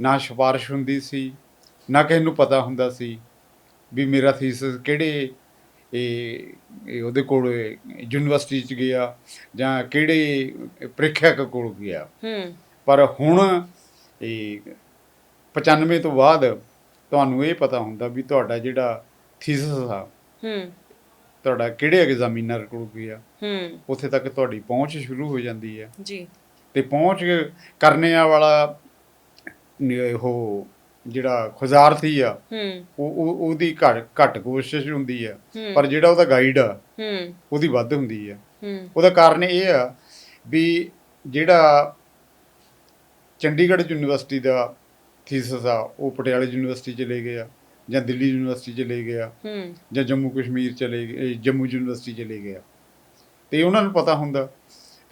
ਨਾ ਸਿਫਾਰਿਸ਼ ਹੁੰਦੀ ਸੀ ਨਾ ਕਿਸੇ ਨੂੰ ਪਤਾ ਹੁੰਦਾ ਸੀ ਵੀ ਮੇਰਾ ਥੀਸਿਸ ਕਿਹੜੇ ਇਹ ਉਹਦੇ ਕੋਲ ਯੂਨੀਵਰਸਿਟੀ ਚ ਗਿਆ ਜਾਂ ਕਿਹੜੇ ਪ੍ਰੀਖਿਅਕ ਕੋਲ ਗਿਆ। ਪਰ ਹੁਣ ਇਹ 95 ਤੋਂ ਬਾਅਦ ਤੁਹਾਨੂੰ ਇਹ ਪਤਾ ਹੁੰਦਾ ਵੀ ਤੁਹਾਡਾ ਜਿਹੜਾ ਥੀਸਿਸ ਆ ਹੂੰ। ਤੁਹਾਡਾ ਕਿਹੜੇ ਐਗਜ਼ਾਮੀਨਰ ਕੋਲ ਗਿਆ ਹੂੰ। ਉੱਥੇ ਤੱਕ ਤੁਹਾਡੀ ਪਹੁੰਚ ਸ਼ੁਰੂ ਹੋ ਜਾਂਦੀ ਹੈ ਜੀ। ਤੇ ਪਹੁੰਚ ਕਰਨੇ ਵਾਲਾ ਉਹ ਜਿਹੜਾ ਖੁਜ਼ਾਰਥੀ ਆ ਉਹ ਉਹ- ਉਹਦੀ ਘੱਟ ਘੱਟ ਕੋਸ਼ਿਸ਼ ਹੁੰਦੀ ਆ ਪਰ ਜਿਹੜਾ ਉਹਦਾ ਗਾਈਡ ਆ ਉਹਦੀ ਵੱਧ ਹੁੰਦੀ ਆ। ਉਹਦਾ ਕਾਰਨ ਇਹ ਆ ਵੀ ਜਿਹੜਾ ਚੰਡੀਗੜ੍ਹ ਯੂਨੀਵਰਸਿਟੀ ਦਾ ਥੀਸਿਸ ਆ ਉਹ ਪਟਿਆਲੇ ਯੂਨੀਵਰਸਿਟੀ ਚਲੇ ਗਿਆ ਜਾਂ ਦਿੱਲੀ ਯੂਨੀਵਰਸਿਟੀ ਚਲੇ ਗਿਆ ਜਾਂ ਜੰਮੂ ਕਸ਼ਮੀਰ ਚਲੇ ਗਏ ਜੰਮੂ ਯੂਨੀਵਰਸਿਟੀ ਚਲੇ ਗਿਆ। ਤੇ ਉਹਨਾਂ ਨੂੰ ਪਤਾ ਹੁੰਦਾ।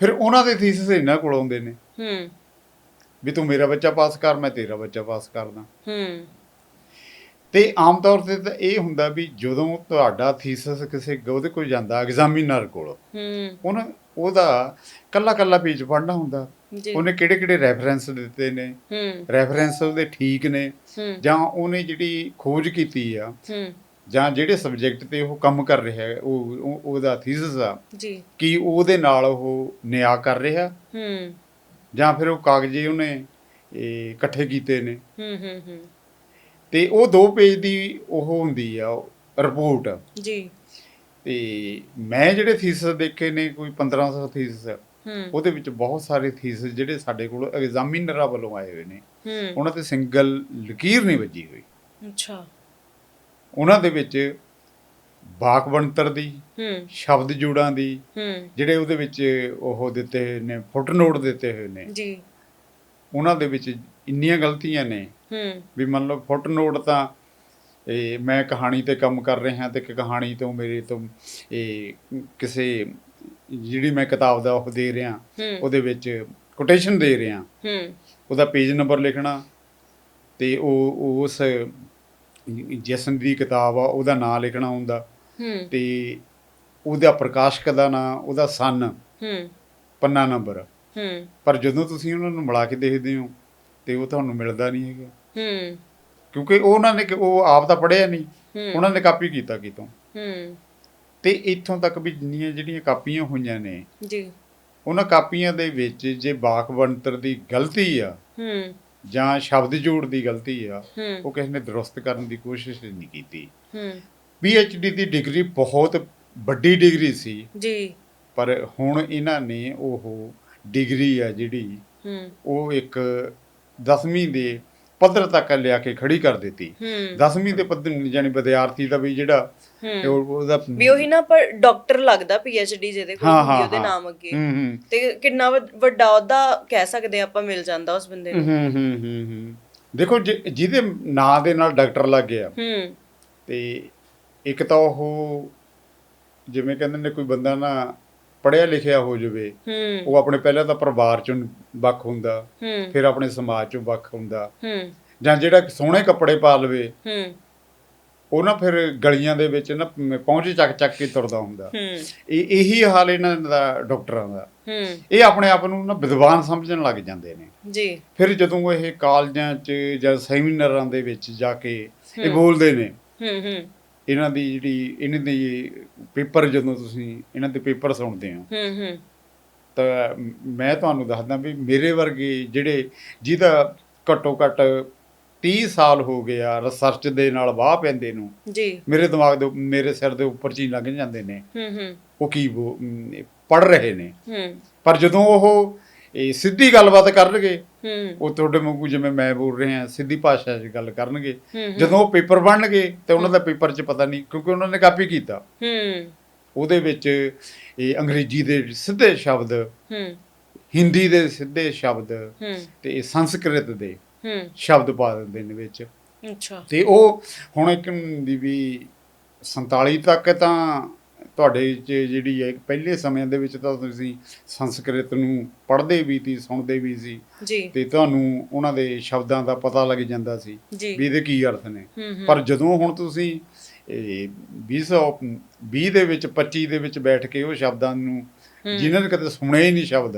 ਫਿਰ ਉਹਨਾਂ ਦੇ ਥੀਸਿਸ ਇਹਨਾਂ ਕੋਲ ਆਉਂਦੇ ਨੇ। ਹੂੰ। ਵੀ ਤੂੰ ਮੇਰਾ ਬੱਚਾ ਪਾਸ ਕਰ ਮੈਂ ਤੇਰਾ ਬੱਚਾ ਪਾਸ ਕਰਦਾ। ਹੂੰ। ਤੇ ਆਮ ਤੌਰ ਤੇ ਤਾਂ ਇਹ ਹੁੰਦਾ ਵੀ ਜਦੋਂ ਤੁਹਾਡਾ ਥੀਸਿਸ ਕਿਸੇ ਉਹਦੇ ਕੋਲ ਜਾਂਦਾ ਐਗਜ਼ਾਮੀਨਰ ਕੋਲ ਹੂੰ। ਉਹਨਾਂ ਉਹਦਾ ਕੱਲਾ ਕੱਲਾ ਪੇਜ ਪੜ੍ਹਨਾ ਹੁੰਦਾ। ਉਹਨੇ ਕਿਹੜੇ ਕਿਹੜੇ ਰੈਫਰੈਂਸ ਦਿੱਤੇ ਨੇ। ਹੂੰ। ਰੈਫਰੈਂਸ ਉਹਦੇ ਠੀਕ ਨੇ। ਜਾਂ ਉਹਨੇ ਜਿਹੜੀ ਖੋਜ ਕੀਤੀ ਆ ਹੂੰ। ਜਾਂ ਜਿਹੜੇ ਸਬਜੈਕਟ ਤੇ ਉਹ ਕੰਮ ਕਰ ਰਿਹਾ ਹੈ ਉਹ- ਉਹਦਾ ਥੀਸਿਸ ਆ ਜੀ। ਕਿ ਉਹਦੇ ਨਾਲ ਉਹ ਨਿਆਂ ਕਰ ਰਿਹਾ? ਹੂੰ। ਜਾਂ ਫਿਰ ਉਹ ਕਾਗਜ਼ੀ ਉਹਨੇ ਇਹ ਇਕੱਠੇ ਕੀਤੇ ਨੇ। ਹੂੰ ਹੂੰ ਹੂੰ। ਤੇ ਉਹ ਦੋ ਪੇਜ ਦੀ ਉਹ ਹੁੰਦੀ ਆ ਰਿਪੋਰਟ। ਜੀ। ਤੇ ਮੈਂ ਜਿਹੜੇ ਥੀਸਿਸ ਦੇਖੇ ਨੇ ਕੋਈ 1500 ਥੀਸਿਸ ਹੂੰ। ਉਹਦੇ ਵਿੱਚ ਬਹੁਤ ਸਾਰੇ ਥੀਸਿਸ ਜਿਹੜੇ ਸਾਡੇ ਕੋਲ ਐਗਜ਼ਾਮੀਨਰਾਂ ਵੱਲੋਂ ਆਏ ਹੋਏ ਨੇ। ਉਹਨਾਂ ਤੇ ਸਿੰਗਲ ਲਕੀਰ ਨਹੀਂ ਵੱਜੀ ਹੋਈ। ਅੱਛਾ। ਉਹਨਾਂ ਦੇ ਵਿੱਚ ਵਾਕ ਬਣਤਰ ਦੀ ਹੂੰ। ਸ਼ਬਦ ਜੋੜਾਂ ਦੀ ਹੂੰ। ਜਿਹੜੇ ਉਹਦੇ ਵਿੱਚ ਉਹ ਦਿੱਤੇ ਹੋਏ ਨੇ ਫੁੱਟਨੋਟ ਦਿੱਤੇ ਹੋਏ ਨੇ। ਜੀ। ਉਹਨਾਂ ਦੇ ਵਿੱਚ ਇੰਨੀਆਂ ਗਲਤੀਆਂ ਨੇ ਹੂੰ। ਵੀ ਮੰਨ ਲਓ ਫੁੱਟਨੋਟ ਤਾਂ ਇਹ ਮੈਂ ਕਹਾਣੀ ਤੇ ਕੰਮ ਕਰ ਰਿਹਾ ਤੇ ਇੱਕ ਕਹਾਣੀ ਤੋਂ ਮੇਰੇ ਤੋਂ ਇਹ ਕਿਸੇ ਜਿਹੜੀ ਮੈਂ ਕਿਤਾਬ ਦਾ ਉਹ ਦੇ ਰਿਹਾ ਉਹਦੇ ਵਿੱਚ ਕੋਟੇਸ਼ਨ ਦੇ ਰਿਹਾ। ਹੂੰ। ਉਹਦਾ ਪੇਜ ਨੰਬਰ ਲਿਖਣਾ ਤੇ ਉਹ ਉਸ ਜਿਸਨ ਦੀ ਕਿਤਾਬ ਆ ਉਹਦਾ ਨਾਂ ਲਿਖਣਾ ਹੁੰਦਾ। ਤੇ ਉਹਦਾ ਪ੍ਰਕਾਸ਼ਕ ਦਾ ਨਾਂ ਉਹਦਾ ਸਨ ਹੂੰ। ਪੰਨਾ ਨੰਬਰ ਹੂੰ। ਪਰ ਜਦੋਂ ਤੁਸੀਂ ਉਹਨਾਂ ਨੂੰ ਮਿਲਾ ਕੇ ਦੇਖਦੇ ਹੋ ਤੇ ਉਹ ਤੁਹਾਨੂੰ ਮਿਲਦਾ ਨਹੀਂ ਹੈਗਾ। ਹੂੰ। ਕਿਉਂਕਿ ਉਹ ਉਹਨਾਂ ਨੇ ਉਹ ਆਪ ਤਾਂ ਪੜ੍ਹਿਆ ਨਹੀਂ। ਉਹਨਾਂ ਨੇ ਕਾਪੀ ਕੀਤਾ ਕਿਤੋਂ। ਹੂੰ। ਤੇ ਇੱਥੋਂ ਤੱਕ ਵੀ ਜਿੰਨੀਆਂ ਜਿਹੜੀਆਂ ਕਾਪੀਆਂ ਹੋਈਆਂ ਨੇ ਜੀ। ਉਹਨਾਂ ਕਾਪੀਆਂ ਦੇ ਵਿੱਚ ਜੇ ਵਾਕ ਬਣਤਰ ਦੀ ਗਲਤੀ ਆ ਹੂੰ। ਜਾਂ ਸ਼ਬਦ ਜੋੜ ਦੀ ਗਲਤੀ ਆ ਉਹ ਕਿਸੇ ਨੇ ਦਰੁਸਤ ਕਰਨ ਦੀ ਕੋਸ਼ਿਸ਼ ਨਹੀਂ ਕੀਤੀ। ਹੂੰ। ਡੀ ਦੀ ਡਿਗਰੀ ਬਹੁਤ ਵੱਡੀ ਡਿਗਰੀ ਸੀ। ਜੀ। ਪਰ ਹੁਣ ਇਹਨਾਂ ਨੇ ਉਹ ਡਿਗਰੀ ਆ ਜਿਹੜੀ ਹੂੰ। ਉਹ ਇੱਕ 10ਵੀਂ ਦੇ ਪੱਧਰ ਤੱਕ ਲਿਆ ਕੇ ਖੜੀ ਕਰ ਦਿੱਤੀ। ਹੂੰ। 10ਵੀਂ ਦੇ ਪੱਧਰ ਯਾਨੀ ਵਿਦਿਆਰਥੀ ਦਾ ਵੀ ਜਿਹੜਾ ਉਹਦਾ ਵੀ ਉਹੀ ਨਾ ਪਰ ਡਾਕਟਰ ਲੱਗਦਾ ਡੀ ਜਿਹਦੇ ਕੋਲ ਹੁੰਦੀ ਉਹਦੇ। ਨਾਮ ਅੱਗੇ। ਤੇ ਕਿੰਨਾ ਵੱਡ- ਉਹਦਾ ਕਹਿ ਸਕਦੇ ਆਪਾਂ ਮਿਲ ਜਾਂਦਾ ਉਸ ਬੰਦੇ ਨੂੰ। ਹੂੰ ਹੂੰ ਹੂੰ ਦੇਖੋ ਜਿਹਦੇ ਨਾਂ ਦੇ ਨਾਲ ਡਾਕਟਰ ਲੱਗ ਗਿਆ ਹੂੰ। ਤੇ ਇੱਕ ਤਾਂ ਉਹ ਜਿਵੇਂ ਕਹਿੰਦੇ ਨੇ ਕੋਈ ਬੰਦਾ ਨਾ ਪੜਿਆ ਲਿਖਿਆ ਹੋ ਜਾਵੇ ਉਹ ਆਪਣੇ ਪਹਿਲਾਂ ਤਾਂ ਪਰਿਵਾਰ ਚੋਂ ਵੱਖ ਹੁੰਦਾ ਫਿਰ ਆਪਣੇ ਸਮਾਜ ਚੋਂ ਵੱਖ ਹੁੰਦਾ। ਜਾਂ ਜਿਹੜਾ ਸੋਹਣੇ ਕੱਪੜੇ ਪਾ ਲਵੇ ਉਹ ਨਾ ਫਿਰ ਗਲੀਆਂ ਦੇ ਵਿੱਚ ਨਾ ਪਹੁੰਚ ਚੱਕ ਚੱਕ ਕੇ ਤੁਰਦਾ ਹੁੰਦਾ। ਇਹ ਇਹੀ ਹਾਲ ਇਹਨਾਂ ਦਾ ਡਾਕਟਰਾਂ ਦਾ। ਇਹ ਆਪਣੇ ਆਪ ਨੂੰ ਨਾ ਵਿਦਵਾਨ ਸਮਝਣ ਲੱਗ ਜਾਂਦੇ ਨੇ। ਜੀ। ਫਿਰ ਜਦੋਂ ਇਹ ਕਾਲਜਾਂ 'ਚ ਜਾਂ ਸੈਮੀਨਾਰਾਂ ਦੇ ਵਿੱਚ ਜਾ ਕੇ ਇਹ। ਬੋਲਦੇ ਨੇ ਹੂੰ ਹੂੰ। ਇਹਨਾਂ ਦੀ ਜਿਹੜੀ ਇਹਨਾਂ ਦੀ ਪੇਪਰ ਜਦੋਂ ਤੁਸੀਂ ਇਹਨਾਂ ਦੇ ਪੇਪਰ ਸੁਣਦੇ ਹੋ। ਹੂੰ ਹੂੰ। ਤਾਂ ਮੈਂ ਤੁਹਾਨੂੰ ਦੱਸਦਾ ਵੀ ਮੇਰੇ ਵਰਗੇ ਜਿਹੜੇ ਜਿਹਦਾ ਘੱਟੋ ਘੱਟ 30 ਸਾਲ ਹੋ ਗਿਆ ਰਿਸਰਚ ਦੇ ਨਾਲ ਵਾਹ ਪੈਂਦੇ ਨੂੰ ਜੀ। ਮੇਰੇ ਦਿਮਾਗ ਦੇ ਮੇਰੇ ਸਿਰ ਦੇ ਉੱਪਰ ਚੀ ਲੰਘ ਜਾਂਦੇ ਨੇ। ਹੂੰ ਹੂੰ। ਉਹ ਕੀ ਪੜ ਰਹੇ ਨੇ। ਹੂੰ। ਪਰ ਜਦੋਂ ਉਹ ਇਹ ਸਿੱਧੀ ਗੱਲਬਾਤ ਕਰਨਗੇ। ਹੂੰ। ਉਹ ਤੁਹਾਡੇ ਵਾਂਗੂ ਜਿਵੇਂ ਮੈਂ ਬੋਲ ਰਿਹਾ ਸਿੱਧੀ ਭਾਸ਼ਾ 'ਚ ਗੱਲ ਕਰਨਗੇ। ਜਦੋਂ ਉਹ ਪੇਪਰ ਬਣਨਗੇ ਤੇ ਉਹਨਾਂ ਦਾ ਪੇਪਰ 'ਚ ਪਤਾ ਨਹੀਂ ਕਿਉਂਕਿ ਉਹਨਾਂ ਨੇ ਕਾਪੀ ਕੀਤਾ। ਹੂੰ। ਉਹਦੇ ਵਿੱਚ ਇਹ ਅੰਗਰੇਜ਼ੀ ਦੇ ਸਿੱਧੇ ਸ਼ਬਦ ਹੂੰ। ਹਿੰਦੀ ਦੇ ਸਿੱਧੇ ਸ਼ਬਦ ਤੇ ਸੰਸਕ੍ਰਿਤ ਦੇ ਸ਼ਬਦ ਪਾ ਦਿੰਦੇ ਨੇ ਵਿੱਚ। ਅੱਛਾ। ਤੇ ਉਹ ਹੁਣ ਇੱਕ ਦੀ ਵੀ 47 ਤੱਕ ਤਾਂ ਤੁਹਾਡੇ 'ਚ ਜਿਹੜੀ ਹੈ ਪਹਿਲੇ ਸਮਿਆਂ ਦੇ ਵਿੱਚ ਤਾਂ ਤੁਸੀਂ ਸੰਸਕ੍ਰਿਤ ਨੂੰ ਪੜ੍ਹਦੇ ਵੀ ਸੀ ਸੁਣਦੇ ਵੀ ਸੀ। ਜੀ। ਤੇ ਤੁਹਾਨੂੰ ਉਹਨਾਂ ਦੇ ਸ਼ਬਦਾਂ ਦਾ ਪਤਾ ਲੱਗ ਜਾਂਦਾ ਸੀ ਵੀ ਇਹਦੇ ਕੀ ਅਰਥ ਨੇ। ਪਰ ਜਦੋਂ ਹੁਣ ਤੁਸੀਂ ਇਹ 2020 ਦੇ ਵਿੱਚ 25 ਦੇ ਵਿੱਚ ਬੈਠ ਕੇ ਉਹ ਸ਼ਬਦਾਂ ਨੂੰ। ਜਿਨ੍ਹਾਂ ਨੇ ਕਦੇ ਸੁਣੇ ਹੀ ਨਹੀਂ ਸ਼ਬਦ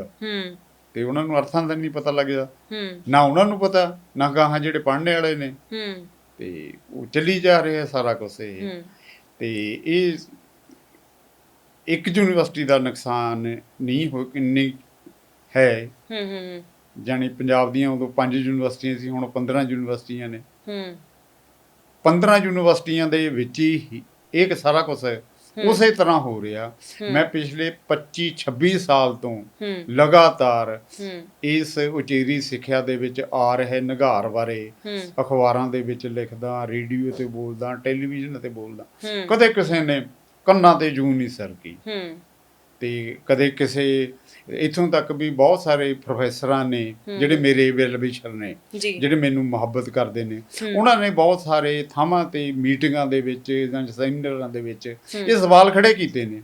ਤੇ ਉਹਨਾਂ ਨੂੰ ਅਰਥਾਂ ਦਾ ਨਹੀਂ ਪਤਾ ਲੱਗਦਾ। ਨਾ ਉਹਨਾਂ ਨੂੰ ਪਤਾ ਨਾ ਗਾਹਾਂ ਜਿਹੜੇ ਪੜ੍ਹਨੇ ਵਾਲੇ ਨੇ। ਤੇ ਉਹ ਚੱਲੀ ਜਾ ਰਿਹਾ ਸਾਰਾ ਕੁਝ ਇਹ। ਤੇ ਇਹ ਇੱਕ ਯੂਨੀਵਰਸਿਟੀ ਦਾ ਨੁਕਸਾਨ ਨਹੀਂ ਹੋ ਕਿੰਨੀ ਹੈ। ਹੂੰ ਹੂੰ ਜਾਣੀ ਪੰਜਾਬ ਦੀਆਂ ਉਦੋਂ ਪੰਜ ਯੂਨੀਵਰਸਿਟੀਆਂ ਸੀ ਹੁਣ 15 ਯੂਨੀਵਰਸਿਟੀਆਂ ਨੇ। ਹੂੰ। 15 ਯੂਨੀਵਰਸਿਟੀਆਂ ਦੇ ਵਿੱਚ ਹੀ ਇਹ ਸਾਰਾ ਕੁਝ ਉਸੇ ਤਰ੍ਹਾਂ ਹੋ ਰਿਹਾ। ਮੈਂ ਪਿਛਲੇ 25 26 ਸਾਲ ਤੋਂ ਲਗਾਤਾਰ ਇਸ ਉਚੇਰੀ ਸਿੱਖਿਆ ਦੇ ਵਿੱਚ ਆ ਰਹੇ ਨਿਗਾਰ ਬਾਰੇ ਅਖਬਾਰਾਂ ਦੇ ਵਿੱਚ ਲਿਖਦਾ ਰੇਡੀਓ ਤੇ ਬੋਲਦਾ ਟੈਲੀਵਿਜ਼ਨ ਤੇ ਬੋਲਦਾ। ਕਦੇ ਕਿਸੇ ਨੇ ਕੰਨਾਂ ਤੇ ਜੂੰ ਨਹੀਂ ਸਰਕੀ। ਹੂੰ। ਤੇ ਕਦੇ ਕਿਸੇ ਇਥੋਂ ਤੱਕ ਵੀ ਬਹੁਤ ਸਾਰੇ ਪ੍ਰੋਫੈਸਰਾਂ ਨੇ ਜਿਹੜੇ ਮੇਰੇ ਵੈਲ ਵਿਸ਼ਰ ਨੇ ਜਿਹੜੇ ਮੈਨੂੰ ਮੁਹੱਬਤ ਕਰਦੇ ਨੇ। ਉਹਨਾਂ ਨੇ ਬਹੁਤ ਸਾਰੇ ਥਾਵਾਂ ਤੇ ਮੀਟਿੰਗਾਂ ਦੇ ਵਿੱਚ ਜਾਂ ਸੈਮੀਨਾਰਾਂ ਦੇ ਵਿੱਚ ਇਹ ਸਵਾਲ ਖੜੇ ਕੀਤੇ ਨੇ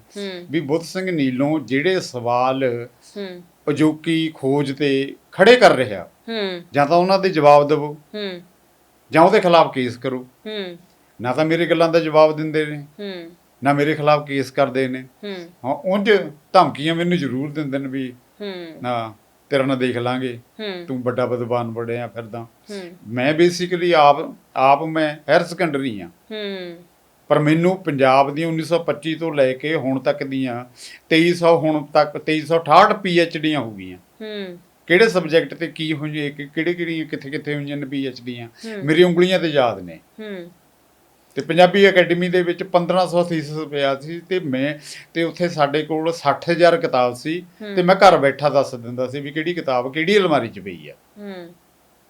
ਵੀ ਬੁੱਧ ਸਿੰਘ ਨੀਲੋਂ ਜਿਹੜੇ ਸਵਾਲ ਹੂੰ। ਅਜੋਕੀ ਖੋਜ ਤੇ ਖੜੇ ਕਰ ਰਿਹਾ ਹੂੰ। ਜਾਂ ਤਾਂ ਉਹਨਾਂ ਦੇ ਜਵਾਬ ਦਿਵੋ। ਹੂੰ। ਜਾਂ ਉਹਦੇ ਖਿਲਾਫ ਕੇਸ ਕਰੋ। ਹੂੰ। ਨਾ ਤਾਂ ਮੇਰੇ ਗੱਲਾਂ ਦਾ ਜਵਾਬ ਦਿੰਦੇ ਨੇ। ਹੂੰ। ਨਾ ਮੇਰੇ ਖਿਲਾਫ ਕੇਸ ਕਰਦੇ ਨੇ। ਹੂੰ। ਉਂਝ ਧਮਕੀਆਂ ਮੈਨੂੰ ਜ਼ਰੂਰ ਦਿੰਦੇ ਨੇ ਵੀ ਹੂੰ। ਨਾ ਤੇਰਾ ਨਾ ਦੇਖ ਲਾਂਗੇ। ਤੂੰ ਵੱਡਾ ਵਿਦਵਾਨ ਬਣਿਆ ਫਿਰਦਾ। ਮੈਂ ਬੇਸਿਕਲੀ ਆਪ ਆਪ ਮੈਂ ਹਾਇਰ ਸੈਕੰਡਰੀ ਆ। ਪਰ ਮੈਨੂੰ ਪੰਜਾਬ ਦੀ 1925 ਤੋਂ ਲੈ ਕੇ ਹੁਣ ਤੱਕ ਦੀਆਂ 2300 ਹੁਣ ਤੱਕ 2368 ਡੀਆਂ ਹੋ ਗਈਆਂ। ਹੂੰ। ਕਿਹੜੇ ਸਬਜੈਕਟ ਤੇ ਕੀ ਹੋਈਏ ਕਿ ਕਿਹੜੇ ਕਿਹੜੀਆਂ ਕਿੱਥੇ ਕਿੱਥੇ ਹੋਈਆਂ ਨੇ ਡੀਆਂ ਹੂੰ। ਮੇਰੀ ਉਂਗਲੀਆਂ ਤੇ ਯਾਦ ਨੇ। ਹੂੰ। ਤੇ ਪੰਜਾਬੀ ਅਕੈਡਮੀ ਦੇ ਵਿੱਚ 1500 ਥੀਸਿਸ ਪਿਆ ਸੀ ਤੇ ਮੈਂ ਤੇ ਉੱਥੇ ਸਾਡੇ ਕੋਲ 60000 ਕਿਤਾਬ ਸੀ ਤੇ ਮੈਂ ਘਰ ਬੈਠਾ ਦੱਸ ਦਿੰਦਾ ਸੀ ਵੀ ਕਿਹੜੀ ਕਿਤਾਬ ਕਿਹੜੀ ਅਲਮਾਰੀ 'ਚ ਪਈ ਆ।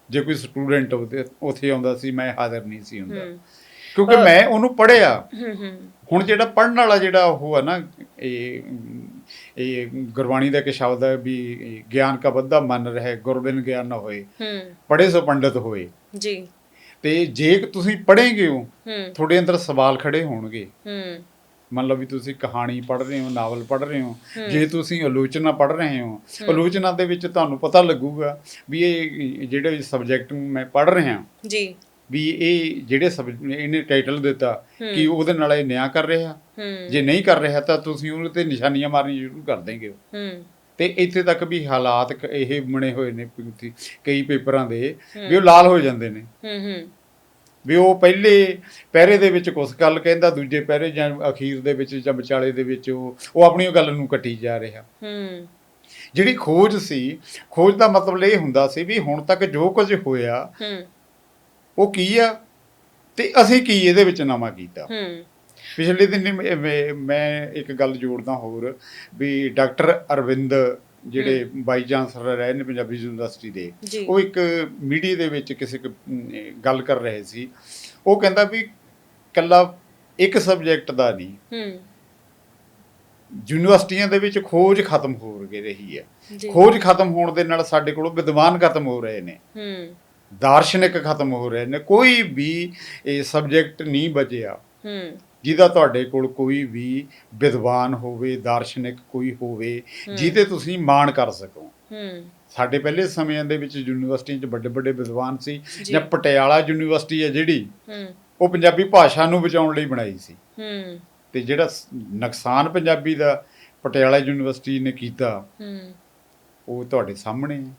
ਜੇ ਕੋਈ ਸਟੂਡੈਂਟ ਉੱਥੇ ਆਉਂਦਾ ਸੀ ਮੈਂ ਹਾਜ਼ਰ ਨਹੀਂ ਸੀ ਹੁੰਦਾ। ਕਿਉਂਕਿ ਮੈਂ ਉਹਨੂੰ ਹੂੰ ਹੁਣ ਜਿਹੜਾ ਪੜਨ ਵਾਲਾ ਜਿਹੜਾ ਉਹ ਹੈ ਨਾ ਇਹ ਇਹ ਗੁਰਬਾਣੀ ਦਾ ਇੱਕ ਸ਼ਬਦ ਹੈ ਵੀ ਗਿਆਨ ਕਾ ਬੱਧਾ ਮੰਨ ਰਹੇ ਗੁਰਬਿਨ ਗਿਆਨ ਨਾ ਹੋਏ। ਹੂੰ। ਪੜ੍ਹੇ ਸੋ ਪੰਡਤ ਹੋਏ। ਜੀ। ਤੇ ਜੇ ਤੁਸੀਂ ਪੜ੍ਹੇਗੇ ਹੋ। ਤੁਹਾਡੇ ਅੰਦਰ ਸਵਾਲ ਖੜੇ ਹੋਣਗੇ। ਹੂੰ। ਮੰਨ ਲਓ ਵੀ ਤੁਸੀਂ ਕਹਾਣੀ ਪੜ੍ਹ ਰਹੇ ਹੋ ਨਾਵਲ ਪੜ੍ਹ ਰਹੇ ਹੋ ਜੇ ਤੁਸੀਂ ਆਲੋਚਨਾ ਪੜ੍ਹ ਰਹੇ ਹੋ ਆਲੋਚਨਾ ਦੇ ਵਿੱਚ ਤੁਹਾਨੂੰ ਪਤਾ ਲੱਗੂਗਾ ਵੀ ਇਹ ਜਿਹੜੇ ਸਬਜੈਕਟ ਮੈਂ ਪੜ੍ਹ ਰਿਹਾ। ਜੀ। ਵੀ ਇਹ ਜਿਹੜੇ ਇਹਨੇ ਟਾਈਟਲ ਦਿੱਤਾ ਕਿ ਉਹਦੇ ਨਾਲ ਇਹ ਨਿਆਂ ਕਰ ਰਿਹਾ। ਜੇ ਨਹੀਂ ਕਰ ਰਿਹਾ ਤਾਂ ਤੁਸੀਂ ਉਹਦੇ ਤੇ ਨਿਸ਼ਾਨੀਆਂ ਮਾਰਨੀਆਂ ਸ਼ੁਰੂ ਕਰ ਦੇਂਗੇ ਹੂੰ। ਤੇ ਇੱਥੇ ਤੱਕ ਵੀ ਹਾਲਾਤ ਇਹ ਬਣੇ ਹੋਏ ਨੇ ਕਈ ਪੇਪਰਾਂ ਦੇ ਵੀ ਉਹ ਲਾਲ ਹੋ ਜਾਂਦੇ ਨੇ। ਹੂੰ ਹੂੰ। ਵੀ ਉਹ ਪਹਿਲੇ ਪਹਿਰੇ ਦੇ ਵਿੱਚ ਕੁਛ ਗੱਲ ਕਹਿੰਦਾ ਦੂਜੇ ਪਹਿਰੇ ਜਾਂ ਅਖੀਰ ਦੇ ਵਿੱਚ ਜਾਂ ਵਿਚਾਲੇ ਦੇ ਵਿੱਚ ਉਹ ਉਹ ਆਪਣੀ ਉਹ ਗੱਲ ਨੂੰ ਕੱਟੀ ਜਾ ਰਿਹਾ। ਹੂੰ। ਜਿਹੜੀ ਖੋਜ ਸੀ ਖੋਜ ਦਾ ਮਤਲਬ ਇਹ ਹੁੰਦਾ ਸੀ ਵੀ ਹੁਣ ਤੱਕ ਜੋ ਕੁਝ ਹੋਇਆ ਹੂੰ। ਉਹ ਕੀ ਆ ਤੇ ਅਸੀਂ ਕੀ ਇਹਦੇ ਵਿੱਚ ਨਵਾਂ ਕੀਤਾ। ਹੂੰ। ਪਿਛਲੇ ਦਿਨ ਮੈਂ- ਇੱਕ ਗੱਲ ਜੋੜਦਾ ਹੋਰ ਵੀ ਡਾਕਟਰ ਅਰਵਿੰਦ ਜਿਹੜੇ ਵਾਈਸ ਚਾਂਸਲਰ ਰਹੇ ਨੇ ਪੰਜਾਬੀ ਯੂਨੀਵਰਸਿਟੀ ਦੇ ਉਹ ਇੱਕ ਮੀਡੀਆ ਦੇ ਵਿੱਚ ਕਿਸੇ ਗੱਲ ਕਰ ਰਹੇ ਸੀ। ਉਹ ਕਹਿੰਦਾ ਵੀ ਕੱਲਾ ਇੱਕ ਸਬਜੈਕਟ ਦਾ ਨਹੀਂ ਹੂੰ। ਯੂਨੀਵਰਸਿਟੀਆਂ ਦੇ ਵਿੱਚ ਖੋਜ ਖਤਮ ਹੋ ਰਹੀ ਹੈ। ਖੋਜ ਖਤਮ ਹੋਣ ਦੇ ਨਾਲ ਸਾਡੇ ਕੋਲ ਵਿਦਵਾਨ ਖਤਮ ਹੋ ਰਹੇ ਨੇ। ਹੂੰ। ਦਾਰਸ਼ਨਿਕ ਖਤਮ ਹੋ ਰਹੇ ਨੇ। ਕੋਈ ਵੀ ਇਹ ਸਬਜੈਕਟ ਨਹੀਂ ਬਚਿਆ। ਹੂੰ। ਜਿਹਦਾ ਤੁਹਾਡੇ ਕੋਲ ਕੋਈ ਵੀ ਵਿਦਵਾਨ ਹੋਵੇ ਦਾਰਸ਼ਨਿਕ ਕੋਈ ਹੋਵੇ ਜਿਹਦੇ ਤੁਸੀਂ ਮਾਣ ਕਰ ਸਕੋ। ਸਾਡੇ ਪਹਿਲੇ ਸਮਿਆਂ ਦੇ ਵਿੱਚ ਯੂਨੀਵਰਸਿਟੀਆਂ 'ਚ ਵੱਡੇ ਵੱਡੇ ਵਿਦਵਾਨ ਸੀ ਜੀ। ਪਟਿਆਲਾ ਯੂਨੀਵਰਸਿਟੀ ਹੈ ਜਿਹੜੀ ਉਹ ਪੰਜਾਬੀ ਭਾਸ਼ਾ ਨੂੰ ਬਚਾਉਣ ਲਈ ਬਣਾਈ ਸੀ। ਤੇ ਜਿਹੜਾ ਨੁਕਸਾਨ ਪੰਜਾਬੀ ਦਾ ਪਟਿਆਲਾ ਯੂਨੀਵਰਸਿਟੀ ਨੇ ਕੀਤਾ ਉਹ ਤੁਹਾਡੇ ਸਾਹਮਣੇ ਹੈ।